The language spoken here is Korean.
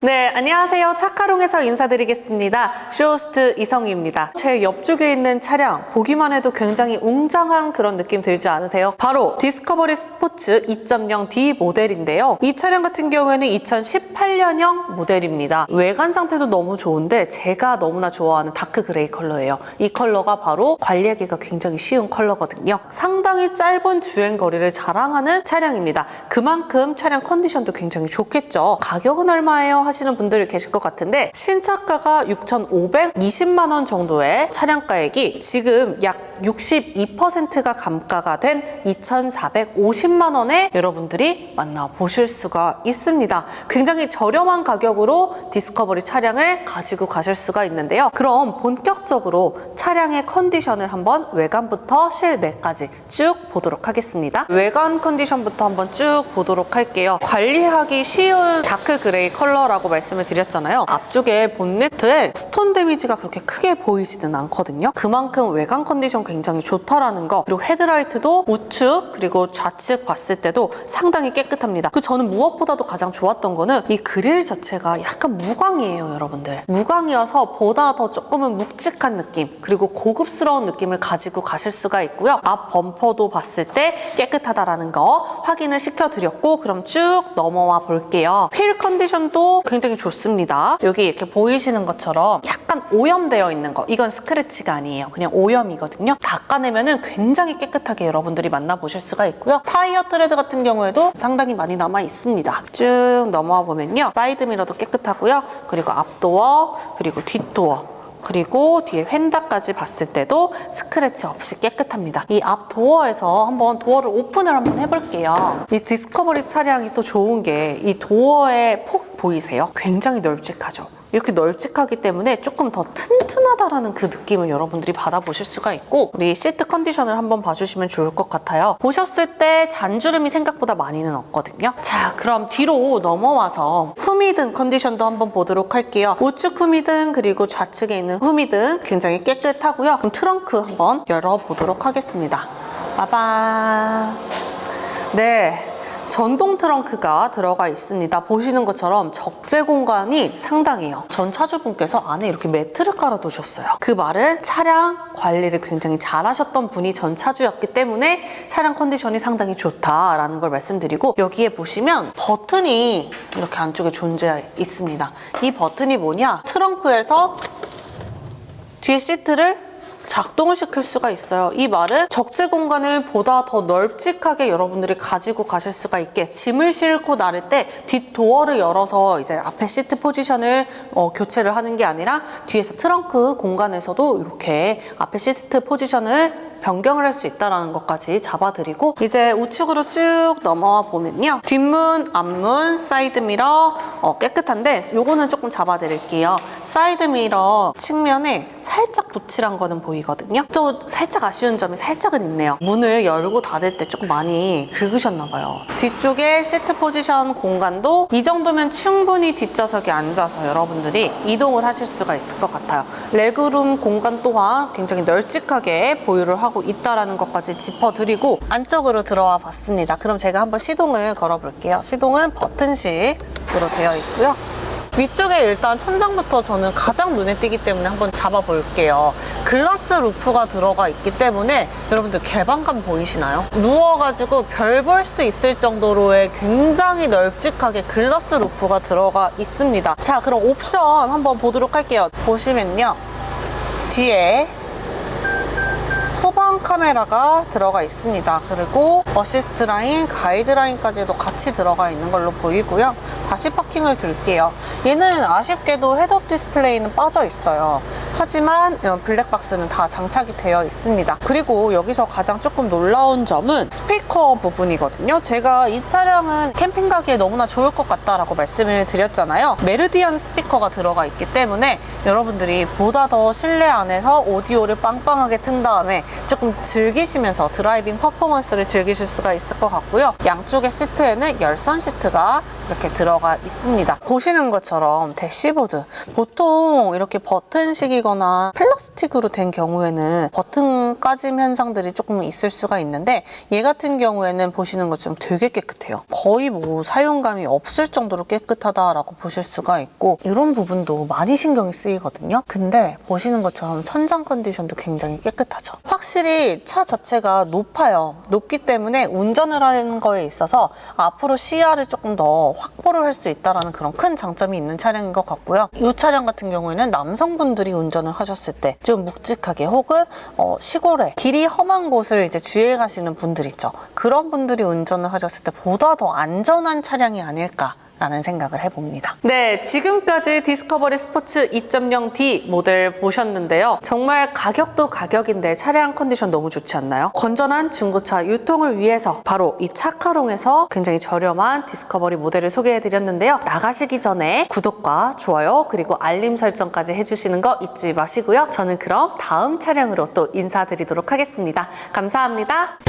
네, 안녕하세요. 차카롱에서 인사드리겠습니다. 쇼호스트 이성희입니다. 제 옆쪽에 있는 차량 보기만 해도 굉장히 웅장한 그런 느낌 들지 않으세요? 바로 디스커버리 스포츠 2.0D 모델인데요. 이 차량 같은 경우에는 2018년형 모델입니다. 외관 상태도 너무 좋은데 제가 너무나 좋아하는 다크 그레이 컬러예요. 이 컬러가 바로 관리하기가 굉장히 쉬운 컬러거든요. 상당히 짧은 주행 거리를 자랑하는 차량입니다. 그만큼 차량 컨디션도 굉장히 좋겠죠. 가격은 얼마예요? 하시는 분들 계실 것 같은데 신차가가 6,520만 원 정도의 차량가액이 지금 약 62%가 감가가 된 2,450만 원에 여러분들이 만나보실 수가 있습니다. 굉장히 저렴한 가격으로 디스커버리 차량을 가지고 가실 수가 있는데요. 그럼 본격적으로 차량의 컨디션을 한번 외관부터 실내까지 쭉 보도록 하겠습니다. 외관 컨디션부터 한번 쭉 보도록 할게요. 관리하기 쉬운 다크 그레이 컬러라고 말씀을 드렸잖아요. 앞쪽에 본네트에 스톤 데미지가 그렇게 크게 보이지는 않거든요. 그만큼 외관 컨디션 굉장히 좋다라는 거 그리고 헤드라이트도 우측 그리고 좌측 봤을 때도 상당히 깨끗합니다. 그 저는 무엇보다도 가장 좋았던 거는 이 그릴 자체가 약간 무광이에요, 여러분들. 무광이어서 보다 더 조금은 묵직한 느낌 그리고 고급스러운 느낌을 가지고 가실 수가 있고요. 앞 범퍼도 봤을 때 깨끗하다라는 거 확인을 시켜드렸고 그럼 쭉 넘어와 볼게요. 휠 컨디션도 굉장히 좋습니다. 여기 이렇게 보이시는 것처럼 약간 오염되어 있는 거 이건 스크래치가 아니에요. 그냥 오염이거든요. 닦아내면은 굉장히 깨끗하게 여러분들이 만나보실 수가 있고요. 타이어 트레드 같은 경우에도 상당히 많이 남아 있습니다. 쭉 넘어와 보면요. 사이드 미러도 깨끗하고요. 그리고 앞도어 그리고 뒷도어 그리고 뒤에 휀다까지 봤을 때도 스크래치 없이 깨끗합니다. 이 앞 도어에서 한번 도어를 오픈을 한번 해볼게요. 이 디스커버리 차량이 또 좋은 게 이 도어의 폭 보이세요? 굉장히 널찍하죠. 이렇게 널찍하기 때문에 조금 더 튼튼하다라는 그 느낌을 여러분들이 받아보실 수가 있고 우리 시트 컨디션을 한번 봐주시면 좋을 것 같아요. 보셨을 때 잔주름이 생각보다 많이는 없거든요. 자 그럼 뒤로 넘어와서 후미등 컨디션도 한번 보도록 할게요. 우측 후미등 그리고 좌측에 있는 후미등 굉장히 깨끗하고요. 그럼 트렁크 한번 열어보도록 하겠습니다. 빠바 네. 전동 트렁크가 들어가 있습니다. 보시는 것처럼 적재 공간이 상당해요. 전 차주분께서 안에 이렇게 매트를 깔아 두셨어요. 그 말은 차량 관리를 굉장히 잘 하셨던 분이 전 차주였기 때문에 차량 컨디션이 상당히 좋다라는 걸 말씀드리고 여기에 보시면 버튼이 이렇게 안쪽에 존재 있습니다. 이 버튼이 뭐냐? 트렁크에서 뒤에 시트를 작동을 시킬 수가 있어요. 이 말은 적재 공간을 보다 더 널찍하게 여러분들이 가지고 가실 수가 있게 짐을 싣고 나를 때 뒷도어를 열어서 이제 앞에 시트 포지션을 어, 교체를 하는 게 아니라 뒤에서 트렁크 공간에서도 이렇게 앞에 시트 포지션을 변경을 할 수 있다는 것까지 잡아드리고 이제 우측으로 쭉 넘어와 보면요. 뒷문, 앞문, 사이드 미러 어, 깨끗한데 요거는 조금 잡아드릴게요. 사이드 미러 측면에 살짝 붙이란 거는 보이거든요. 또 살짝 아쉬운 점이 살짝은 있네요. 문을 열고 닫을 때 조금 많이 긁으셨나 봐요. 뒤쪽에 시트 포지션 공간도 이 정도면 충분히 뒷좌석에 앉아서 여러분들이 이동을 하실 수가 있을 것 같아요. 레그룸 공간 또한 굉장히 널찍하게 보유를 하고 있다라는 것까지 짚어드리고 안쪽으로 들어와 봤습니다. 그럼 제가 한번 시동을 걸어볼게요. 시동은 버튼식으로 되어 있고요. 위쪽에 일단 천장부터 저는 가장 눈에 띄기 때문에 한번 잡아볼게요. 글라스 루프가 들어가 있기 때문에 여러분들 개방감 보이시나요? 누워가지고 별 볼 수 있을 정도로의 굉장히 널찍하게 글라스 루프가 들어가 있습니다. 자, 그럼 옵션 한번 보도록 할게요. 보시면요. 뒤에 후방 카메라가 들어가 있습니다. 그리고 어시스트 라인, 가이드 라인까지도 같이 들어가 있는 걸로 보이고요. 다시 파킹을 둘게요. 얘는 아쉽게도 헤드업 디스플레이는 빠져 있어요. 하지만 이런 블랙박스는 다 장착이 되어 있습니다. 그리고 여기서 가장 조금 놀라운 점은 스피커 부분이거든요. 제가 이 차량은 캠핑 가기에 너무나 좋을 것 같다라고 말씀을 드렸잖아요. 메르디안 스피커가 들어가 있기 때문에 여러분들이 보다 더 실내 안에서 오디오를 빵빵하게 튼 다음에 조금 좀 즐기시면서 드라이빙 퍼포먼스를 즐기실 수가 있을 것 같고요. 양쪽의 시트에는 열선 시트가 이렇게 들어가 있습니다. 보시는 것처럼 대시보드 보통 이렇게 버튼식이 거나 플라스틱으로 된 경우에는 버튼 까짐 현상들이 조금 있을 수가 있는데 얘 같은 경우에는 보시는 것처럼 되게 깨끗해요. 거의 뭐 사용감이 없을 정도로 깨끗하다라고 보실 수가 있고 이런 부분도 많이 신경이 쓰이거든요. 근데 보시는 것처럼 천장 컨디션도 굉장히 깨끗하죠. 확실히 차 자체가 높아요. 높기 때문에 운전을 하는 거에 있어서 앞으로 시야를 조금 더 확보를 할 수 있다라는 그런 큰 장점이 있는 차량인 것 같고요. 이 차량 같은 경우에는 남성분들이 운전을 하셨을 때 좀 묵직하게 혹은 어, 시골에 길이 험한 곳을 이제 주행하시는 분들 있죠. 그런 분들이 운전을 하셨을 때 보다 더 안전한 차량이 아닐까. 라는 생각을 해봅니다. 네, 지금까지 디스커버리 스포츠 2.0D 모델 보셨는데요. 정말 가격도 가격인데 차량 컨디션 너무 좋지 않나요? 건전한 중고차 유통을 위해서 바로 이 차카롱에서 굉장히 저렴한 디스커버리 모델을 소개해드렸는데요. 나가시기 전에 구독과 좋아요 그리고 알림 설정까지 해주시는 거 잊지 마시고요. 저는 그럼 다음 차량으로 또 인사드리도록 하겠습니다. 감사합니다.